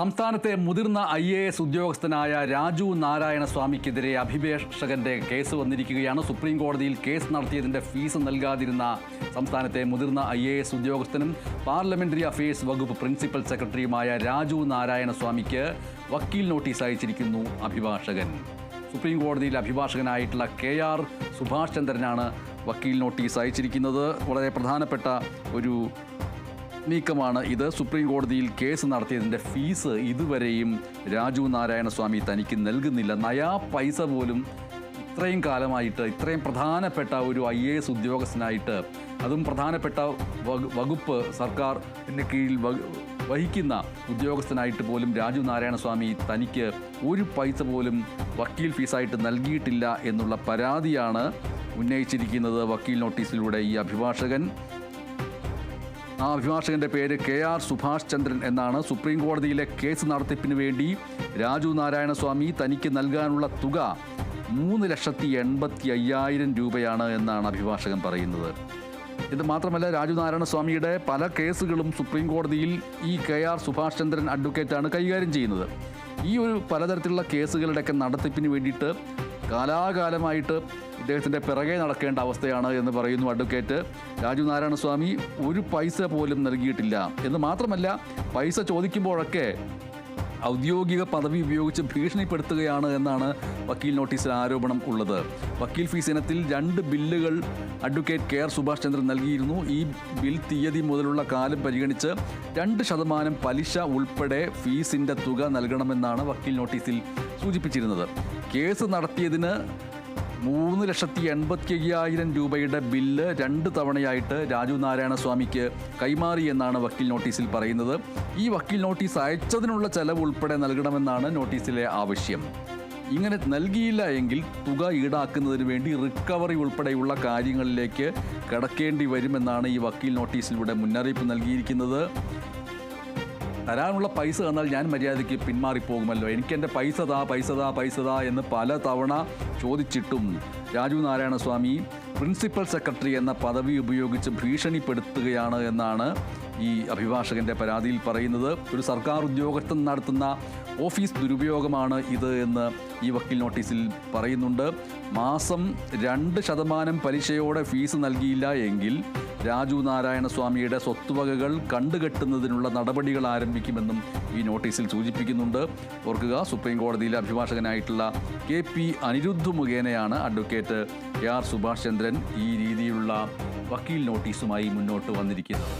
സംസ്ഥാനത്തെ മുതിർന്ന I A S ഉദ്യോഗസ്ഥനായ രാജു നാരായണ സ്വാമിക്കെതിരെ അഭിഭാഷകന്റെ കേസ് വന്നിരിക്കുകയാണ്. സുപ്രീം കോടതിയിൽ കേസ് നടത്തിയതിന്റെ ഫീസ് നൽകാതിരുന്ന സംസ്ഥാനത്തെ മുതിർന്ന ഐ എ എസ് ഉദ്യോഗസ്ഥനും പാർലമെന്ററി അഫയേഴ്സ് വകുപ്പ് പ്രിൻസിപ്പൽ സെക്രട്ടറിയുമായ രാജു നാരായണ സ്വാമിക്ക് വക്കീൽ നോട്ടീസ് അയച്ചിരിക്കുന്നു അഭിഭാഷകൻ. സുപ്രീം കോടതിയിൽ അഭിഭാഷകനായിട്ടുള്ള കെ ആർ സുഭാഷ് ചന്ദ്രനാണ് വക്കീൽ നോട്ടീസ് അയച്ചിരിക്കുന്നത്. വളരെ പ്രധാനപ്പെട്ട ഒരു നീക്കമാണ് ഇത്. സുപ്രീം കോടതിയിൽ കേസ് നടത്തിയതിന്റെ ഫീസ് ഇതുവരെയും രാജു നാരായണ സ്വാമി തനിക്ക് നൽകുന്നില്ല. നയാ പൈസ പോലും ഇത്രയും കാലമായിട്ട് ഇത്രയും പ്രധാനപ്പെട്ട ഒരു ഐ എ എസ് ഉദ്യോഗസ്ഥനായിട്ട് അതും പ്രധാനപ്പെട്ട വകുപ്പ് സർക്കാരിന്റെ കീഴിൽ വഹിക്കുന്ന ഉദ്യോഗസ്ഥനായിട്ട് പോലും രാജു നാരായണ സ്വാമി തനിക്ക് ഒരു പൈസ പോലും വക്കീൽ ഫീസായിട്ട് നൽകിയിട്ടില്ല എന്നുള്ള പരാതിയാണ് ഉന്നയിച്ചിരിക്കുന്നത് വക്കീൽ നോട്ടീസിലൂടെ ഈ അഭിഭാഷകൻ. ആ അഭിഭാഷകന്റെ പേര് കെ ആർ സുഭാഷ് ചന്ദ്രൻ എന്നാണ് സുപ്രീം കോടതിയിലെ കേസ് നടത്തിപ്പിന് വേണ്ടി രാജു നാരായണ സ്വാമി തനിക്ക് നൽകാനുള്ള തുക മൂന്ന് ലക്ഷത്തി എൺപത്തി അയ്യായിരം രൂപയാണ് എന്നാണ് അഭിഭാഷകൻ പറയുന്നത്. ഇത് മാത്രമല്ല രാജു നാരായണ സ്വാമിയുടെ പല കേസുകളും സുപ്രീം കോടതിയിൽ ഈ കെ ആർ സുഭാഷ് ചന്ദ്രൻ അഡ്വക്കേറ്റാണ് കൈകാര്യം ചെയ്യുന്നത്. ഈ ഒരു പലതരത്തിലുള്ള കേസുകളുടെയൊക്കെ നടത്തിപ്പിന് വേണ്ടിയിട്ട് കാലാകാലമായിട്ട് ഇദ്ദേഹത്തിന്റെ പിറകെ നടക്കേണ്ട അവസ്ഥയാണ് എന്ന് പറയുന്നു അഡ്വക്കേറ്റ് രാജു നാരായണ സ്വാമി ഒരു പൈസ പോലും നൽകിയിട്ടില്ല. എന്ന് മാത്രമല്ല പൈസ ചോദിക്കുമ്പോഴൊക്കെ ഔദ്യോഗിക പദവി ഉപയോഗിച്ച് ഭീഷണിപ്പെടുത്തുകയാണ് എന്നാണ് വക്കീൽ നോട്ടീസിൽ ആരോപണം ഉള്ളത്. വക്കീൽ ഫീസ് ഇനത്തിൽ രണ്ട് ബില്ലുകൾ advocate K R Subhash Chandran നൽകിയിരുന്നു. ഈ ബിൽ തീയതി മുതലുള്ള കാലം പരിഗണിച്ച് രണ്ട് ശതമാനം പലിശ ഉൾപ്പെടെ ഫീസിന്റെ തുക നൽകണമെന്നാണ് വക്കീൽ നോട്ടീസിൽ സൂചിപ്പിച്ചിരുന്നത്. കേസ് നടത്തിയതിന് മൂന്ന് ലക്ഷത്തി എൺപത്തി അയ്യായിരം രൂപയുടെ ബില്ല് രണ്ട് തവണയായിട്ട് രാജു നാരായണ സ്വാമിക്ക് കൈമാറി എന്നാണ് വക്കീൽ നോട്ടീസിൽ പറയുന്നത്. ഈ വക്കീൽ നോട്ടീസ് അയച്ചതിനുള്ള ചെലവ് ഉൾപ്പെടെ നൽകണമെന്നാണ് നോട്ടീസിലെ ആവശ്യം. ഇങ്ങനെ നൽകിയില്ല എങ്കിൽ തുക ഈടാക്കുന്നതിന് വേണ്ടി റിക്കവറി ഉൾപ്പെടെയുള്ള കാര്യങ്ങളിലേക്ക് കടക്കേണ്ടി വരുമെന്നാണ് ഈ വക്കീൽ നോട്ടീസിലൂടെ മുന്നറിയിപ്പ് നൽകിയിരിക്കുന്നത്. തരാനുള്ള പൈസ തന്നാൽ ഞാൻ മര്യാദയ്ക്ക് പിന്മാറിപ്പോകുമല്ലോ. എനിക്ക് എന്റെ പൈസ താ പൈസ താ പൈസ താ എന്ന് പല തവണ ചോദിച്ചിട്ടും രാജു നാരായണ സ്വാമി പ്രിൻസിപ്പൽ സെക്രട്ടറി എന്ന പദവി ഉപയോഗിച്ച് ഭീഷണിപ്പെടുത്തുകയാണ് എന്നാണ് ഈ അഭിഭാഷകന്റെ പരാതിയിൽ പറയുന്നത്. ഒരു സർക്കാർ ഉദ്യോഗസ്ഥൻ നടത്തുന്ന ഓഫീസ് ദുരുപയോഗമാണ് ഇത് എന്ന് ഈ വക്കീൽ നോട്ടീസിൽ പറയുന്നുണ്ട്. മാസം രണ്ട് ശതമാനം പലിശയോടെ ഫീസ് നൽകിയില്ല എങ്കിൽ രാജു നാരായണ സ്വാമിയുടെ സ്വത്തുവകകൾ കണ്ടുകെട്ടുന്നതിനുള്ള നടപടികൾ ആരംഭിക്കുമെന്നും ഈ നോട്ടീസിൽ സൂചിപ്പിക്കുന്നുണ്ട്. ഓർക്കുക സുപ്രീം കോടതിയിലെ അഭിഭാഷകനായിട്ടുള്ള കെ പി അനിരുദ്ധ് മുഖേനയാണ് advocate K R Subhash Chandran ഈ രീതിയിലുള്ള വക്കീൽ നോട്ടീസുമായി മുന്നോട്ട് വന്നിരിക്കുന്നത്.